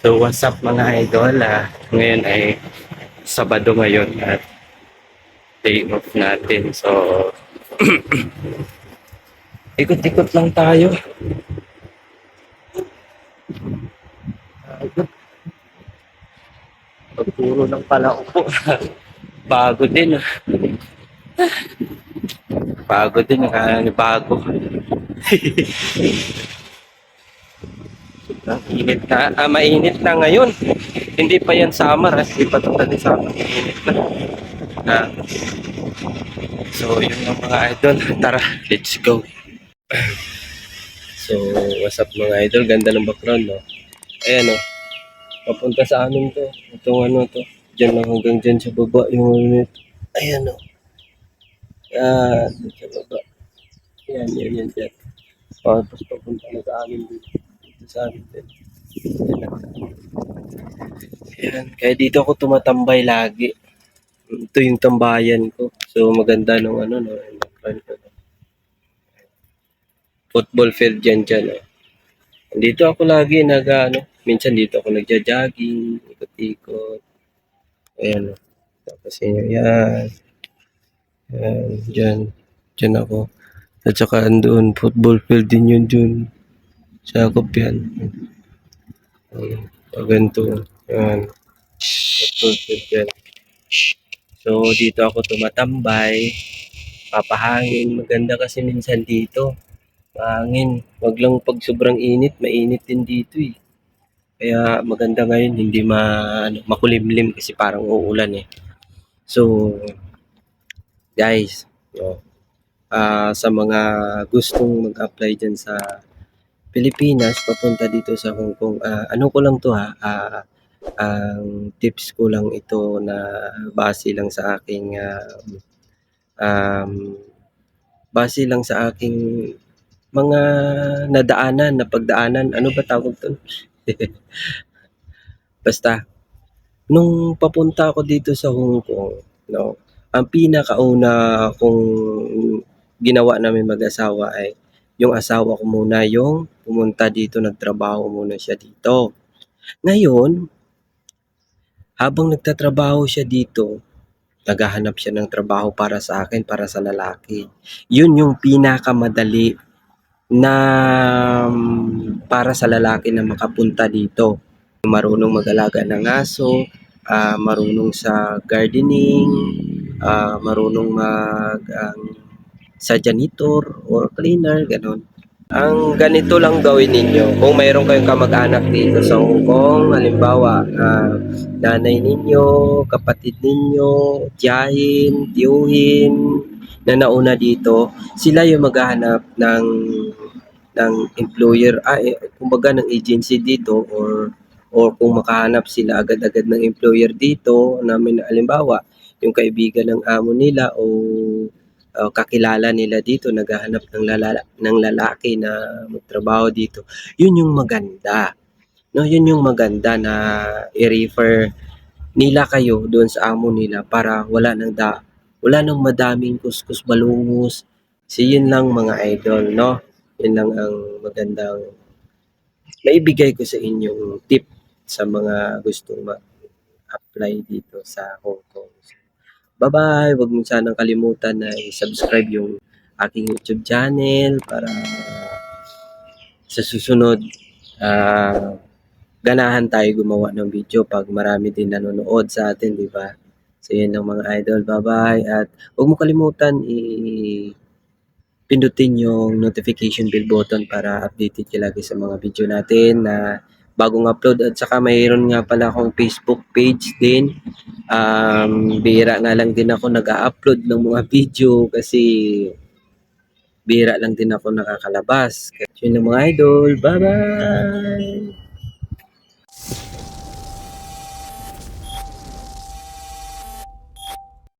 So what's up mga idol? Ah, ngayon ay Sabado ngayon at day off natin. So ikot-ikot lang tayo. Pagpuro ng pala upo. Bago din. Ah. Bago din. Ah, bago. Ang init na, ah, mainit na ngayon. Hindi pa yan summer, ha? Hindi pa totally summer. Mainit na. Ah. So, yun yung mga idol. Tara, let's go. So, what's up mga idol? Ganda ng background, no? Ayan, no? Papunta sa amin to. Itong ano to. Diyan lang hanggang dyan sa baba yung ano nito. Ayan, no? Yan, sa baba. Yan, yan, yan, dyan. Tapos papunta na sa amin dito. Dito sa amin din. Yan. Kaya dito ako tumatambay lagi. Ito yung tambayan ko. So maganda nung ano no. background ko. Football field dyan dyan. Oh. Dito ako lagi nag ano. Minsan dito ako nagja-jogging. Ikot-ikot. Ayan. Oh. Tapos yun. Yan. Yan. Dyan. Dyan ako. At saka andun, football field din yun dun. Sakop yan. Um, pag ganito. Yan. Football field yan. So, dito ako tumatambay. Papahangin. Maganda kasi minsan dito. Mahangin. Wag lang pag sobrang init. Mainit din dito eh. Kaya maganda ngayon. Hindi ma, ano, makulimlim kasi parang uulan eh. So, guys. No, ah sa mga gustong mag-apply dyan sa Pilipinas, papunta dito sa Hong Kong. Ah, ano ko lang to ha, ah, ang tips ko lang ito na base lang sa aking ah, um, base lang sa aking mga nadaanan, napagdaanan. Ano ba tawag doon? Basta, nung papunta ako dito sa Hong Kong, no, ang pinakauna kong ginawa namin mag-asawa ay yung asawa ko muna yung pumunta dito, nagtrabaho muna siya dito. Ngayon, habang nagtatrabaho siya dito, naghahanap siya ng trabaho para sa akin, para sa lalaki. Yun yung pinakamadali na mm, para sa lalaki na makapunta dito. Marunong mag-alaga ng aso, ah, marunong sa gardening, ah, marunong mag ang sa janitor or cleaner, ganun. Ang ganito lang gawin ninyo, kung mayroon kayong kamag-anak dito sa Hong Kong, halimbawa, ah, nanay ninyo, kapatid ninyo, tiyahin, tiyuhin, na nauna dito, sila yung maghahanap ng ng employer, ah, eh, kumbaga ng agency dito or or kung makahanap sila agad-agad ng employer dito na may halimbawa, yung kaibigan ng amo nila o o kakilala nila dito naghahanap ng lala ng lalaki na magtrabaho dito, yun yung maganda. No, yun yung maganda na i-refer nila kayo doon sa amo nila para wala nang da wala nang madaming kuskus balungus. So yun lang mga idol, no? Yun lang ang magandang maibigay ko sa inyong tip sa mga gustong mag-apply dito sa Hong Kong. So, Bye-bye! Huwag mo sanang kalimutan na i-subscribe yung aking YouTube channel para sa susunod ah ganahan tayo gumawa ng video pag marami din nanonood sa atin, di ba? So, yun lang mga idol. Bye-bye! At huwag mo kalimutan i- pindutin yung notification bell button para updated ka lagi sa mga video natin na bagong upload. At saka mayroon nga pala akong Facebook page din. Um, bihira nga lang din ako nag-upload ng mga video kasi bihira lang din ako nakakalabas. Yun lang mga idol. Bye-bye!